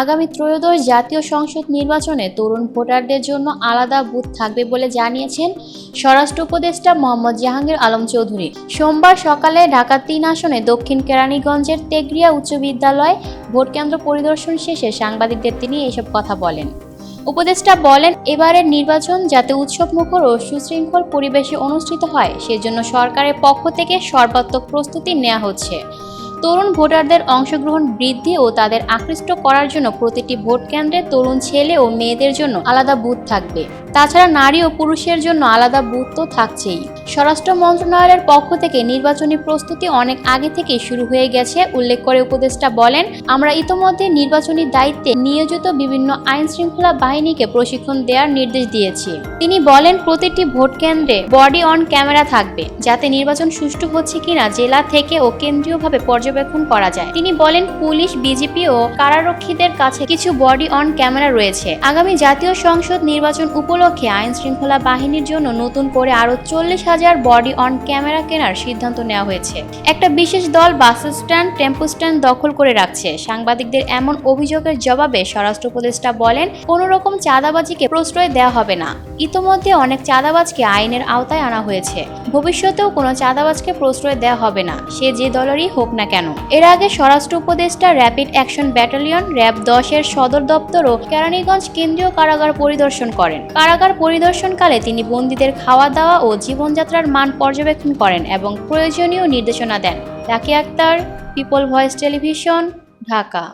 আগামী ত্রয়োদশ জাতীয় সংসদ নির্বাচনে তরুণ ভোটারদের জন্য আলাদা বুথ থাকবে বলে জানিয়েছেন স্বরাষ্ট্র উপদেষ্টা মোহাম্মদ জাহাঙ্গীর আলম চৌধুরী। সোমবার সকালে ঢাকা তিন আসনে দক্ষিণ কেরানীগঞ্জের তেগরিয়া উচ্চ বিদ্যালয় ভোটকেন্দ্র পরিদর্শন শেষে সাংবাদিকদের তিনি এসব কথা বলেন। উপদেষ্টা বলেন, এবারের নির্বাচন যাতে উৎসবমুখর ও সুশৃঙ্খল পরিবেশে অনুষ্ঠিত হয়, সেজন্য সরকারের পক্ষ থেকে সর্বাত্মক প্রস্তুতি নেওয়া হচ্ছে। তরুণ ভোটারদের অংশগ্রহণ বৃদ্ধি ও তাদের আকৃষ্ট করার জন্য প্রতিটি ভোট কেন্দ্রে তরুণ ছেলে ও মেয়েদের জন্য আলাদা বুথ থাকবে। তাছাড়া নারী ও পুরুষের জন্য আলাদা বুথ তো থাকছেই। স্বরাষ্ট্র মন্ত্রণালয়ের পক্ষ থেকে নির্বাচনী প্রস্তুতি অনেক আগে থেকেই শুরু হয়ে গেছে, উল্লেখ করে উপদেষ্টা বলেন, আমরা ইতোমধ্যে নির্বাচনী দায়িত্বে নিয়োজিত বিভিন্ন আইন শৃঙ্খলা বাহিনীকে প্রশিক্ষণ দেওয়ার নির্দেশ দিয়েছি। তিনি বলেন, প্রতিটি ভোট কেন্দ্রে বডি অন ক্যামেরা থাকবে, যাতে নির্বাচন সুষ্ঠু হচ্ছে কিনা জেলা থেকে ও কেন্দ্রীয়ভাবে পর্যবেক্ষণ করা যায়। তিনি বলেন, পুলিশ, বিজেপি ও কারারক্ষীদের কাছে কিছু বডি অন ক্যামেরা রয়েছে। আগামী জাতীয় সংসদ নির্বাচন উপলক্ষে আইন শৃঙ্খলা বাহিনীর জন্য নতুন করে আরও চল্লিশ হাজার বডি অন ক্যামেরা কেনার সিদ্ধান্ত নেওয়া হয়েছে। একটা বিশেষ দল বাস স্ট্যান্ড, টেম্পো স্ট্যান্ড দখল করে রাখছে। সাংবাদিকদের এমন অভিযোগের জবাবে স্বরাষ্ট্র উপদেষ্টা বলেন, কোনো রকম চাঁদাবাজিকে প্রশ্রয় দেওয়া হবে না। ইতোমধ্যে অনেক চাঁদাবাজকে আইনের আওতায় আনা হয়েছে। ভবিষ্যতেও কোনো চাঁদাবাজকে প্রশ্রয় দেওয়া হবে না। সে যে দলেরই হোক না কেন? এর আগে স্বরাষ্ট্র উপদেষ্টা র্যাপিড অ্যাকশন ব্যাটালিয়ন র্যাব দশের সদর দপ্তর ও কেরানীগঞ্জ কেন্দ্রীয় কারাগার পরিদর্শন করেন। কারাগার পরিদর্শনকালে তিনি বন্দীদের খাওয়া দাওয়া ও জীবনযাত্রার মান পর্যবেক্ষণ করেন এবং প্রয়োজনীয় নির্দেশনা দেন। Raki Akter, People Voice Television, Dhaka.